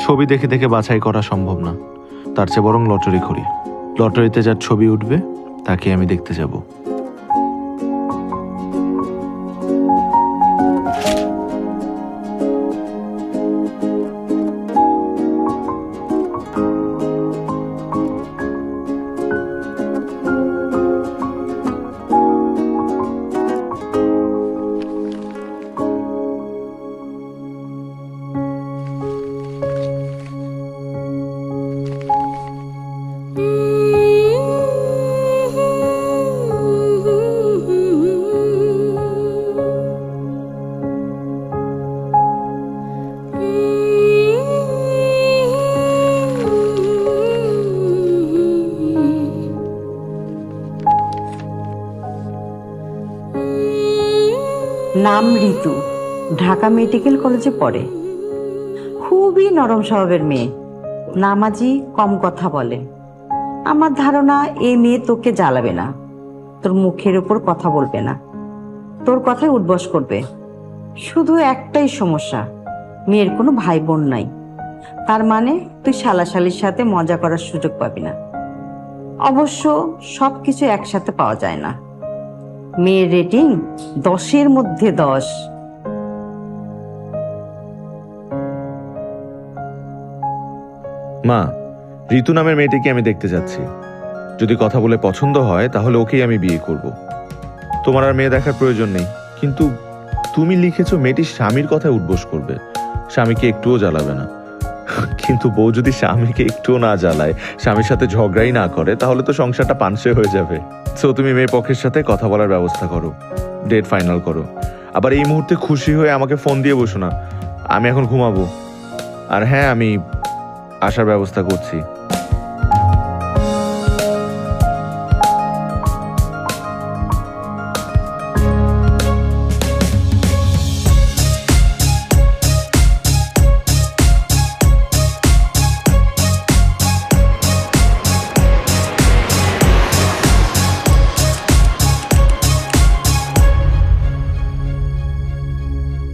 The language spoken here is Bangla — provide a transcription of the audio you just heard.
ছবি দেখে দেখে বাছাই করা সম্ভব না। তার চেয়ে বরং লটারি করি। লটারিতে যার ছবি উঠবে তাকে আমি দেখতে যাব। নাম ঋতু। ঢাকা মেডিকেল কলেজে পড়ে। খুবই নরম স্বভাবের মেয়ে। নামাজি কম কথা বলে। আমার ধারণা এ মেয়ে তোকে জ্বালাবে না। তোর মুখের উপর কথা বলবে না। তোর কথায় উদ্বস করবে। শুধু একটাই সমস্যা, মেয়ের কোনো ভাই বোন নাই। তার মানে তুই শালাশালির সাথে মজা করার সুযোগ পাবি না। অবশ্য সব কিছু একসাথে পাওয়া যায় না। মেয়ের রেটিং দশের মধ্যে দশ। মা ঋতু নামের মেয়েটিকে আমি দেখতে যাচ্ছি। যদি কথা বলে পছন্দ হয়, তাহলে ওকেই আমি বিয়ে করব। তোমার আর মেয়ে দেখার প্রয়োজন নেই। কিন্তু তুমি লিখেছ মেয়েটি স্বামীর কথায় উদ্বোস করবে। স্বামীকে একটুও জ্বালাবে না। কিন্তু বউ যদি স্বামীকে একটুও না জ্বালায়, স্বামীর সাথে ঝগড়াই না করে, তাহলে তো সংসারটা পানসে হয়ে যাবে। সো তুমি মেয়ে পক্ষের সাথে কথা বলার ব্যবস্থা করো। ডেট ফাইনাল করো। আবার এই মুহূর্তে খুশি হয়ে আমাকে ফোন দিয়ে বসো না। আমি এখন ঘুমাবো। আর হ্যাঁ আমি আসার ব্যবস্থা করছি।